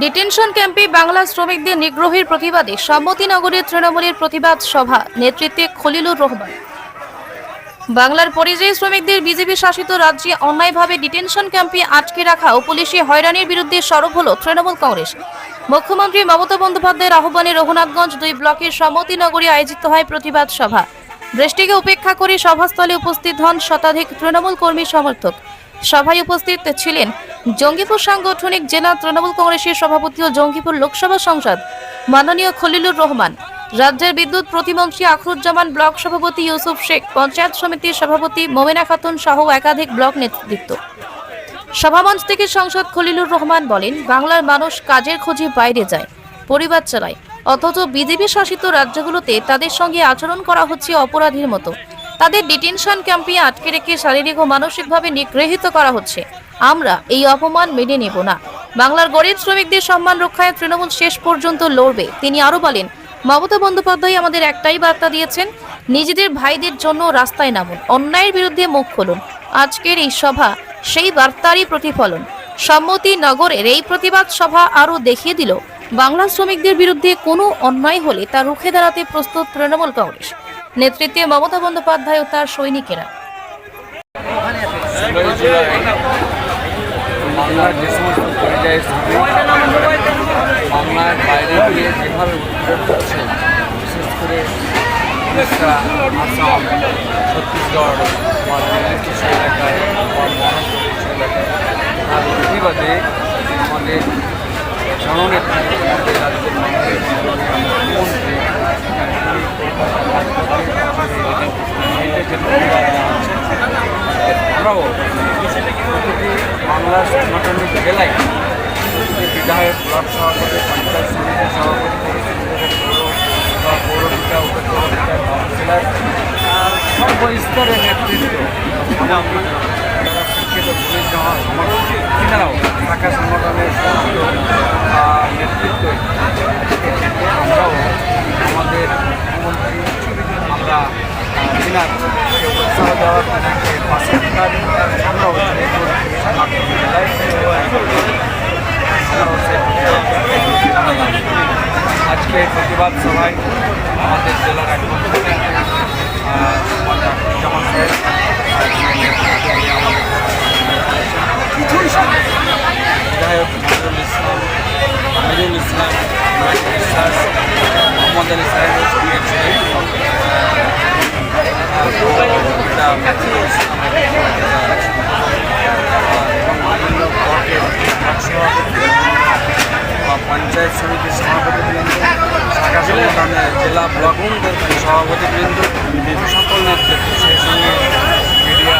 Detention ক্যাম্পে বাংলা শ্রমিকদের নিগ্রহের প্রতিবাদে সম্মতিনগরের তৃণমূলের প্রতিবাদ সভা। নেতৃত্বে খলিলুর রহমান। বাংলার পরিযায়ী শ্রমিকদের বিজেপি শাসিত রাজ্যে অন্যায়ভাবে ডিটেনশন ক্যাম্পে আটকে রাখা ও পুলিশি হয়রানির বিরুদ্ধে সরব হল তৃণমূল কংগ্রেস। মুখ্যমন্ত্রী মমতা বন্দ্যোপাধ্যায়ের আহ্বানে রঘুনাথগঞ্জ দুই ব্লকের সম্মতিনগরে আয়োজিত হয় প্রতিবাদ সভা। বৃষ্টিকে উপেক্ষা করে সভাস্থলে উপস্থিত হন শতাধিক তৃণমূল কর্মী সমর্থক। সভায় উপস্থিত ছিলেন জঙ্গিপুর সাংগঠনিক জেলা তৃণমূল কংগ্রেসের সভাপতি ও জঙ্গিপুর লোকসভা সংসদ মাননীয় খলিলুর রহমান, রাজ্যের বিদ্যুৎ প্রতিমন্ত্রী আখরুজ্জামান ব্লক সভাপতি ইউসুফ শেখ, পঞ্চায়েত সমিতির সভাপতি মোমেনা খাতুন সহ একাধিক ব্লক নেতৃত্ব। সভামঞ্চ থেকে সংসদ খলিলুর রহমান বলেন, বাংলার মানুষ কাজের খোঁজে বাইরে যায়, পরিবার চালায়, অথচ বিজেপি শাসিত রাজ্যগুলোতে তাদের সঙ্গে আচরণ করা হচ্ছে অপরাধীর মতো। তাদের ডিটেনশন ক্যাম্পে আটকে রেখে শারীরিক ও মানসিকভাবে নিগৃহীত করা হচ্ছে। আমরা এই অপমান মেনে নেব না। বাংলার গরিব শ্রমিকদের সম্মান রক্ষায় তৃণমূল শেষ পর্যন্ত লড়বে। তিনি আরও বলেন, মমতা বন্দ্যোপাধ্যায় আমাদের একটাই বার্তা দিয়েছেন, নিজেদের ভাইদের জন্য রাস্তায় নামুন, অন্যায়ের বিরুদ্ধে মুখ খুলুন। আজকের এই সভা, সেই বার্তারই প্রতিফলন। সম্মতি নগরের এই প্রতিবাদ সভা আরও দেখিয়ে দিল, বাংলা শ্রমিকদের বিরুদ্ধে কোনো অন্যায় হলে তা রুখে দাঁড়াতে প্রস্তুত তৃণমূল কংগ্রেস। নেতৃত্বে মমতা বন্দ্যোপাধ্যায় ও তার সৈনিকেরা। বাংলার যে সমস্ত পরিযায়ী শ্রমিক বাংলার বাইরে গিয়ে যেভাবে উদ্যোগ করছে বিশেষ করে উড়িষ্যা আসাম ছত্তিশগড় বা দিল্লির কিছু এলাকায় বা মহারাষ্ট্রের কিছু এলাকায় আমাদের আমাদের রাজ্যের মানুষের মুখ্যমন্ত্রী আমরাও বাংলার সাংগঠনিক জেলায় প্রতিটি বিধায়ক ব্লক সভাপতি পঞ্চায়েত সমিতির সভাপতি বা পৌর বিধায়ক উপপৌর বিধায়ক কাউন্সিলর সর্বস্তরের নেতৃত্ব এমনকি শাখা সংগঠনের নেতৃত্ব আমরাও আমাদের মুখ্যমন্ত্রী আমরা তিনার উৎসাহ দেওয়ার পাশে জেলায় আমরাও সেই প্রতিবাদ জানালাম। আজকে এই প্রতিবাদ সভায় আমাদের জেলার এক মুখ্যমন্ত্রী জামান সাহেব বিধায়ক নজরুল ইসলাম আমিরুল ইসলাম বিশ্বাস মোহাম্মদ আলী সাহেব সভাপতি পঞ্চায়েত সমিতির সভাপতিবৃন্দ শাখা সংগঠনের জেলা ব্লক সভাপতিবৃন্দ সকল নেতৃত্ব সেই সঙ্গে মিডিয়া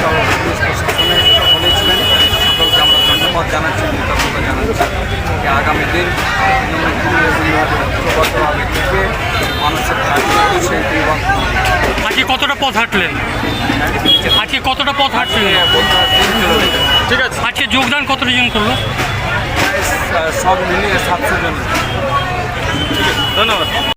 সহ পুলিশ প্রশাসনের সকলেই ছিলেন। সকলকে আমরা ধন্যবাদ জানাচ্ছি কৃতজ্ঞতা জানাচ্ছি আগামী দিন তৃণমূল কংগ্রেস ঐক্যবদ্ধভাবে থেকে মানুষের কাছে সেই আজকে কতটা পথ হাঁটলেন? আজকে কতটা পথ হাঁটলেন ঠিক আছে আজকে যোগদান কতটা জন করল? সব মিলিয়ে সাতশো জন। ধন্যবাদ।